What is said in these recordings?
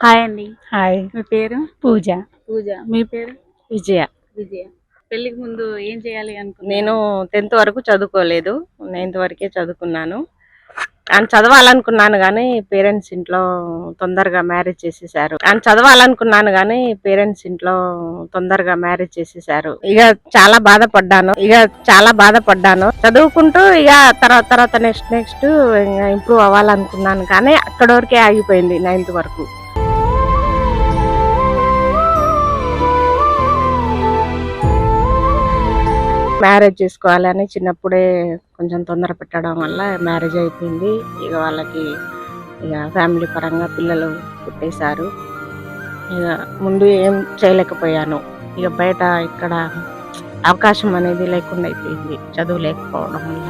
Hi అండి. Hi. మీ పేరు? పూజ. పూజ. మీ పేరు? విజయ. విజయ. పెళ్ళికి ముందు ఏం చేయాలి అనుకున్నా నేను టెన్త్ వరకు చదువుకోలేదు. నైన్త్ వరకే చదువుకున్నాను. అని చదవాలనుకున్నాను కానీ పేరెంట్స్ ఇంట్లో తొందరగా మ్యారేజ్ చేసేసారు. అని చదవాలనుకున్నాను కానీ పేరెంట్స్ ఇంట్లో తొందరగా మ్యారేజ్ చేసేసారు. ఇక చాలా బాధపడ్డాను. ఇక చాలా బాధపడ్డాను. చదువుకుంటూ ఇక తర్వాత తర్వాత నెక్స్ట్ నెక్స్ట్ ఇంప్రూవ్ అవ్వాలనుకున్నాను కానీ అక్కడ వరకే ఆగిపోయింది నైన్త్ వరకు. మ్యారేజ్ చేసుకోవాలని చిన్నప్పుడే కొంచెం తొందర పెట్టడం వల్ల మ్యారేజ్ అయిపోయింది. ఇక వాళ్ళకి ఇక ఫ్యామిలీ పరంగా పిల్లలు పుట్టేశారు. ఇక ముందు ఏం చేయలేకపోయాను. ఇక బయట ఇక్కడ అవకాశం అనేది లేకుండా అయిపోయింది. చదువు లేకపోవడం వల్ల.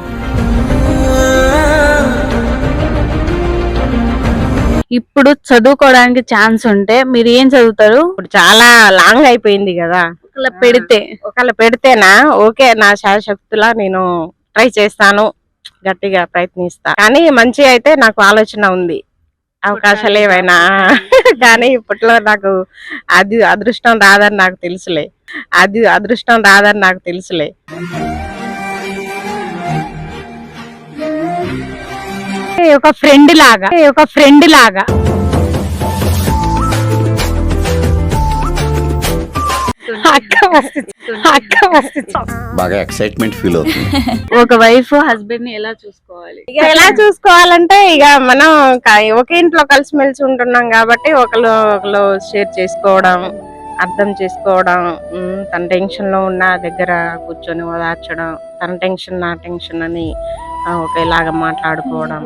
ఇప్పుడు చదువుకోవడానికి ఛాన్స్ ఉంటే మీరు ఏం చదువుతారు? ఇప్పుడు చాలా లాంగ్ అయిపోయింది కదా. పెడితే ఒకవేళ పెడితేనా? ఓకే నా శాయశక్తులా నేను ట్రై చేస్తాను. గట్టిగా ప్రయత్నిస్తా. కానీ మంచి అయితే నాకు ఆలోచన ఉంది. అవకాశాలు ఏవైనా. కానీ ఇప్పట్లో నాకు అది అదృష్టం రాదని నాకు తెలుసులే. అది అదృష్టం రాదని నాకు తెలుసులే. ఒక ఫ్రెండ్ లాగా. ఒక ఫ్రెండ్ లాగా. బాగా ఎక్సైట్మెంట్ ఫీల్ అవుతుంది. ఒక వైఫ్ హస్బెండ్ని ఎలా చూసుకోవాలి? ఇక ఎలా చూసుకోవాలంటే ఇక మనం క- ఒకే ఇంట్లో కలిసిమెలిసి ఉంటున్నాం కాబట్టి ఒకరు ఒకరు షేర్ చేసుకోవడం అర్థం చేసుకోవడం ఉమ్, తన టెన్షన్లో ఉన్న దగ్గర కూర్చొని ఓదార్చడం తన టెన్షన్ నా టెన్షన్ అని ఆ, ఒకేలాగా మాట్లాడుకోవడం.